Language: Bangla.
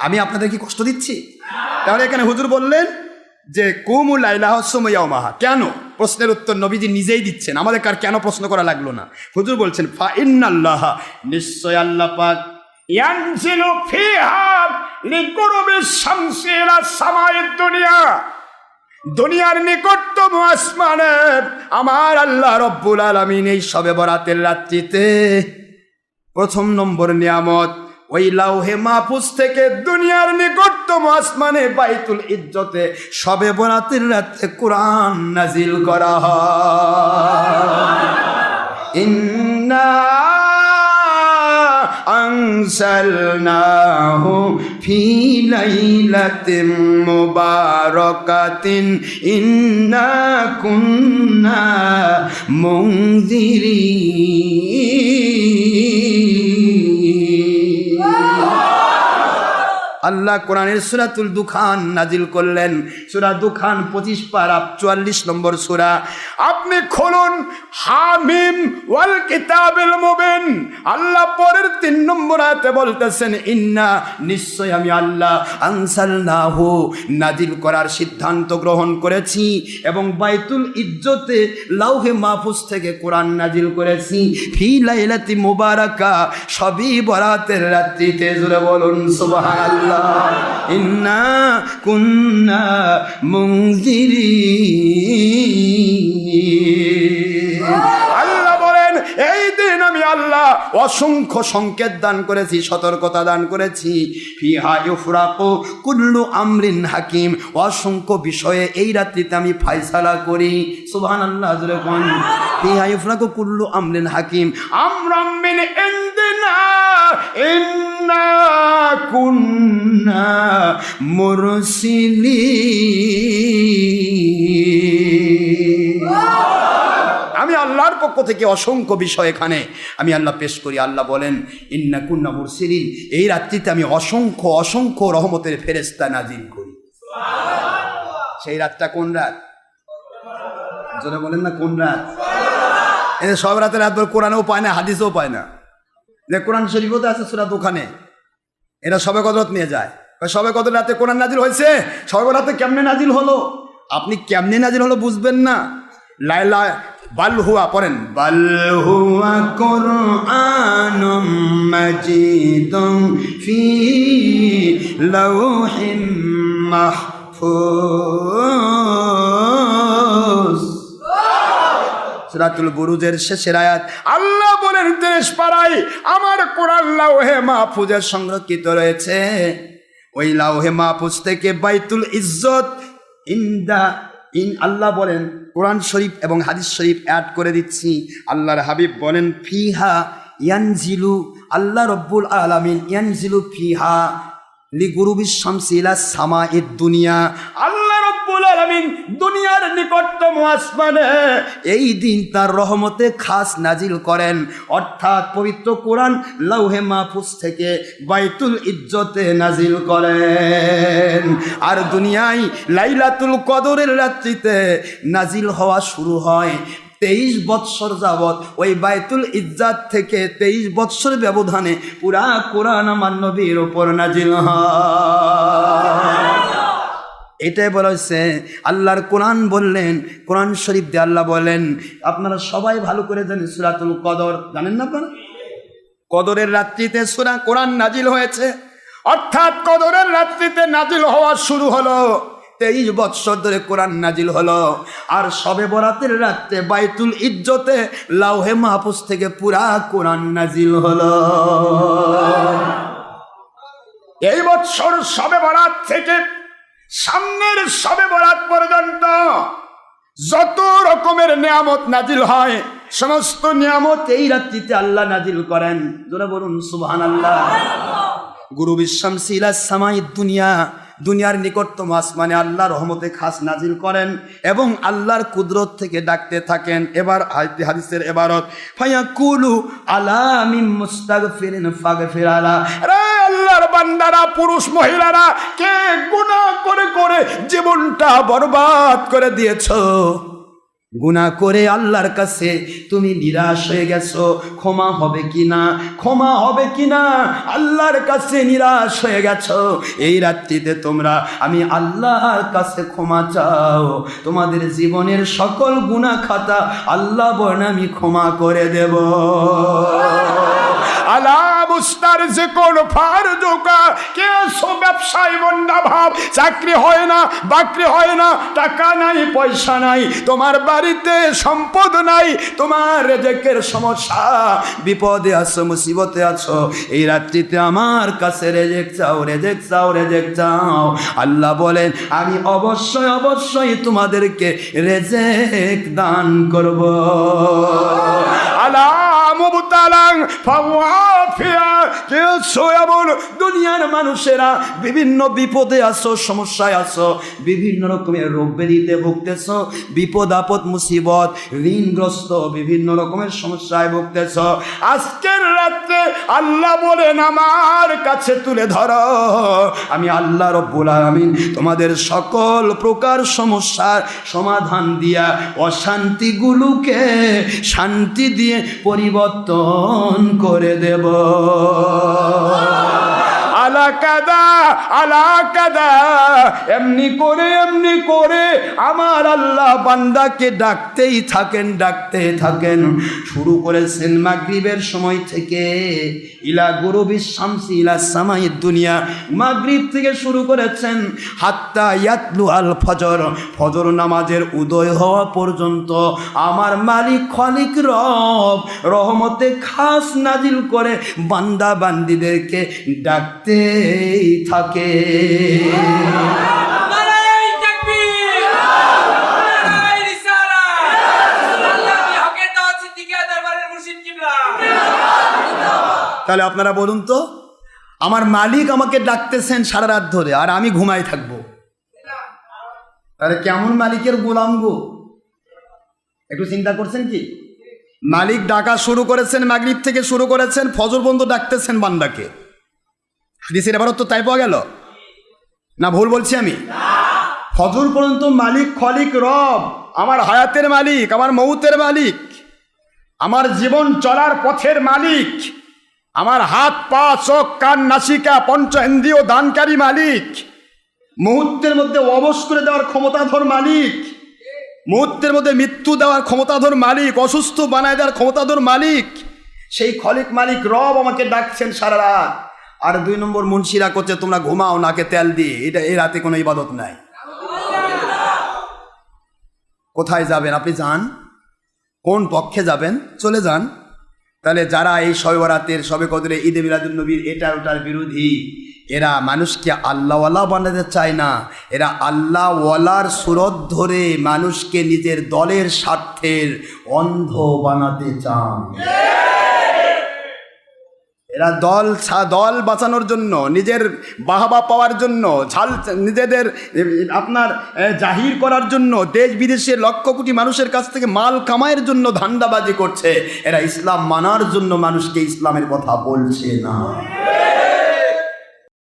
আমি আপনাদের কি কষ্ট দিচ্ছি? তাহলে এখানে হুজুর বললেন যে কুমুল মাহা কেন? প্রশ্নের উত্তর নবীজি নিজেই দিচ্ছেন। আমাদের কার কেন প্রশ্ন করা লাগল না? হুজুর বলছেন, ফা ইন্নাল্লাহ। নিশ্চয় আল্লাহ পাক ইয়ানজিলু ফিহা লিকুরুবি শামসি ইলা দুনিয়ার নিকটতম আসমানে আমার আল্লাহ রব্বুল আলমিন এই সবে বরাতের রাত্রিতে প্রথম নম্বর নিয়ামত ওই লাউহে মাহফুজ থেকে দুনিয়ার নিকটতম আসমানে বাইতুল ইজ্জতে সবে বরাতের রাতে কোরআন নাজিল করা ইন্না আনসালনাহু ফি লাইলাতিন মুবারাকাতিন। ইন্না কুন্না মুনজিরিন। আল্লাহ কোরআনের সুরাতুল দুখান নাজিল করলেন। সুরা দুখান পঁচিশ পার পারা চুয়াল্লিশ নম্বর সুরা। আপনি খুলুন, হামিম ওয়াল কিতাবিল মুবিন। আল্লাহ পরের তিন নম্বর আয়াতে বলতেছেন, ইন্না নিশ্চয় আমি আল্লাহ আনসালনাহু নাজিল করার সিদ্ধান্ত গ্রহণ করেছি এবং বাইতুল ইজ্জতে লাউহে মাহফুজ থেকে কোরআন নাজিল করেছি। ফি লাইলাতি মুবারাকা, সবই বরাতের রাত্রিতে। জুড়ে বলুন, সুবহানাল্লাহ। ইন্না কুন্না মুনজিরিন। অসংখ্য সংকেত দান করেছি, সতর্কতা দান করেছি। ফিহা ইউফরাকু কুল্লু আমরিন হাকিম। অসংখ্য বিষয়ে এই রাত্রিতে আমি ফায়সালা করি। সুবহানাল্লাহ, জোরে কোন? ফিহা ইউফরাকু কুল্লু আমরিন হাকিম। আমরাম মিন ইনদিনা, ইন্না কুন্না মুরসিলিন। আমি আল্লাহর পক্ষ থেকে অসংখ্য বিষয় এখানে আমি আল্লাহ পেশ করি। আল্লাহ বলেন, ইন্না কুন্না মুরসিলিন। এই রাত্রিতে আমি অসংখ্য অসংখ্য রহমতের ফেরেস্তা নাজিল করি। সেই রাতটা কোন রাত? জোরে বলেন না, কোন রাত? এই সব রাতের রাত ভর কোরআনেও পায় না, হাদিসেও পায় না। যে কোরআন শরীফও তো আছে সুরাত ওখানে এরা সবে কদরত নিয়ে যায়। সবে কদর রাতে কোরআন নাজিল হয়েছে? সবে রাতে কেমনে নাজিল হলো? আপনি কেমনে নাজিল হলো বুঝবেন না। লাইলা বাল হুয়া পড়েন। বাল হুয়া কুরআনুম মাজিদুম ফি লাউহিম মাহফুজ। সুরাতুল বুরুজের শেষের আয়াত আল্লাহ বলেন দেশ পাড়ায় আমার কোরআন লাউহে মাহফুজের সংরক্ষিত রয়েছে। ওই লাউহে মাহফুজ থেকে বাইতুল ইজ্জত ইন্দা ইন আল্লাহ বলেন, কোরআন শরীফ এবং হাদিস শরীফ অ্যাড করে দিচ্ছি। আল্লাহর হাবিব বলেন, ফিহা ইয়ানজিলু, আল্লাহ রব্বুল আলমিন ইয়ানজিলু ফিহা লিগুরুবিশ শামসিলা সামা দুনিয়া। দুনিয়ার নিকটতম আসমানে এই দিন তার রহমতে খাস নাজিল করেন। অর্থাৎ পবিত্র কোরআন লাউহে মাহফুজ থেকে বাইতুল ইজ্জতে নাজিল করেন। আর দুনিয়ায় লাইলাতুল কদরের রাত্রিতে নাজিল হওয়া শুরু হয়। তেইশ বৎসর যাবৎ ওই বাইতুল ইজ্জাত থেকে তেইশ বৎসর ব্যবধানে পুরা কোরআন আমার নবীর ওপর নাজিল হয়। এটাই বলা হচ্ছে আল্লাহর কোরআন বললেন, কোরআন শরীফ দিয়ে আল্লাহ বলেন, আপনারা সবাই ভালো করে জানেন সুরাতুল কদর, জানেন না আপনারা? কদরের রাত্রিতে সুরা কোরআন নাজিল হয়েছে, অর্থাৎ কদরের রাত্রিতে নাজিল হওয়া শুরু হলো, তেইশ বৎসর ধরে কোরআন নাজিল হলো, আর সবে বরাতের রাত্রে বাইতুল ইজ্জতে লাউহে মাহফুজ থেকে পুরা কোরআন নাজিল হলো। এই বৎসর সবে বরাত থেকে সামনের সবে বরাত পর্যন্ত যত রকমের নিয়ামত নাজিল হয়, সমস্ত নিয়ামত এই রাত্রিতে আল্লাহ নাজিল করেন। যারা বলুন সুবহান আল্লাহ গুরু বিশ্বামসিলা সামাই দুনিয়া, দুনিয়ার নিকটতম আসমানে আল্লাহ রহমতে খাস নাজিল করেন এবং আল্লাহর কুদরত থেকে ডাকতে থাকেন। এবার হাদি- হাদিসের এবারত ফাইয়া কুলু আলামিম মুস্তাগফিরিন ফাগফির আলা। রে আল্লাহর বান্দারা, পুরুষ মহিলারা, কে গুনাহ জীবনটা বরবাদ করে দিয়েছ। গুনাহ করে আল্লাহর কাছে তুমি নিরাশ হয়ে গেছো, ক্ষমা হবে কি না? ক্ষমা হবে কি না? আল্লাহর কাছে নিরাশ হয়ে গেছো। এই রাত্রিতে তোমরা, আমি আল্লাহর কাছে ক্ষমা চাও। তোমাদের জীবনের সকল গুনাহ খাতা আল্লাহ বলেন আমি ক্ষমা করে দেব। আলা মুস্তার যে কোন ফার জোকা কে সো ব্যবসায়ী বন্ডা ভাব? চাকরি হয় না, বাকরি হয় না, টাকা নাই, পয়সা নাই, তোমার বাড়িতে সম্পদ নাই, তোমার রেজেকের সমস্যা। বিপদে আছো, মুসিবতে আছো, এই রাত্রিতে আমার কাছে রেজেক চাও রেজেক চাও রেজেক চাও। আল্লাহ বলেন, আমি অবশ্যই অবশ্যই তোমাদেরকে রেজেক দান করব। আলা ফাওয়াফিয়া। এমন দুনিয়ার মানুষেরা বিভিন্ন বিপদে আছো সমস্যায় আছো বিভিন্ন রকমের রোগ ব্যাধিতে ভুগতেছ, বিপদ, আপদ, মুসিবত, ঋণগ্রস্ত, বিভিন্ন রকমের সমস্যায় ভুগতেছ। আজকের রাত্রে আল্লাহ বলেন, আমার কাছে তুলে ধরো। আমি আল্লাহ রব্বুল আলামিন তোমাদের সকল প্রকার সমস্যার সমাধান দিয়া অশান্তিগুলোকে শান্তি দিয়ে পরিবর্তন করে দেব। এমনি করে এমনি করে আমার আল্লাহ বান্দাকে ডাকতেই থাকেন ডাকতেই থাকেন। শুরু করেছেন মাগরিবের সময় থেকে ইলা গুরু শামসি, ইলা সামাই দুনিয়া মাগরিব থেকে শুরু করেছেন হাত্তা ইয়াতলু আল ফজর। ফজর নামাজের উদয় হওয়া পর্যন্ত আমার মালিক খলিক রব রহমতে খাস নাজিল করে বান্দা বান্দিদেরকে ডাকতেই থাকে। তাহলে আপনারা বলুন তো, আমার মালিক আমাকে ডাকতেছেন সারা রাত ধরে, আর আমি ঘুমাই থাকব। তাহলে কেমন মালিকের গোলাম গো? একটু চিন্তা করছেন কি? মালিক ডাকা শুরু করেছেন, মাগরিব থেকে শুরু করেছেন, ফজর বন্ধ ডাকতেছেন বান্দাকে। হাদিসের এবারও তো, তাই পাওয়া গেল? না, ভুল বলছি আমি। ফজর পর্যন্ত মালিক, খলিক, রব, আমার হায়াতের মালিক, আমার মৌতের মালিক, আমার জীবন চলার পথের মালিক, আমার হাত, পা, চোখ, কান, নাসিকা পঞ্চেন্দ্রিয় দানকারী মালিক, মুহূর্তের মধ্যে অবশ করে দেওয়ার ক্ষমতাধর মালিক, মুহূর্তের মধ্যে মৃত্যু দেওয়ার ক্ষমতাধর মালিক, অসুস্থ বানায় দেওয়ার ক্ষমতাধর মালিক, সেই খলিক মালিক রব আমাকে ডাকছেন সারা রাত। আর দুই নম্বর মুন্সিরা করছে, তোমরা ঘুমাও নাকে তেল দিয়ে। এটা এই রাতে কোনো ইবাদত নাই। কোথায় যাবেন? আপনি যান। কোন পক্ষে যাবেন? চলে যান। তাহলে যারা এই শবে বরাতের শবে কদরে ঈদে মিলাদুল নবীর এটা ওটার বিরোধী, এরা মানুষকে আল্লাহওয়ালা বানাতে চায় না। এরা আল্লাহওয়ালার সুরত ধরে মানুষকে নিজের দলের স্বার্থের অন্ধ বানাতে চান। এরা দল দল বাঁচানোর জন্য, নিজের বাহাবা পাওয়ার জন্য, ঝাল নিজেদের আপনার জাহির করার জন্য, দেশ বিদেশে লক্ষ কোটি মানুষের কাছ থেকে মাল কামাইয়ের জন্য ধান্দাবাজি করছে। এরা ইসলাম মানার জন্য মানুষকে ইসলামের কথা বলছে না।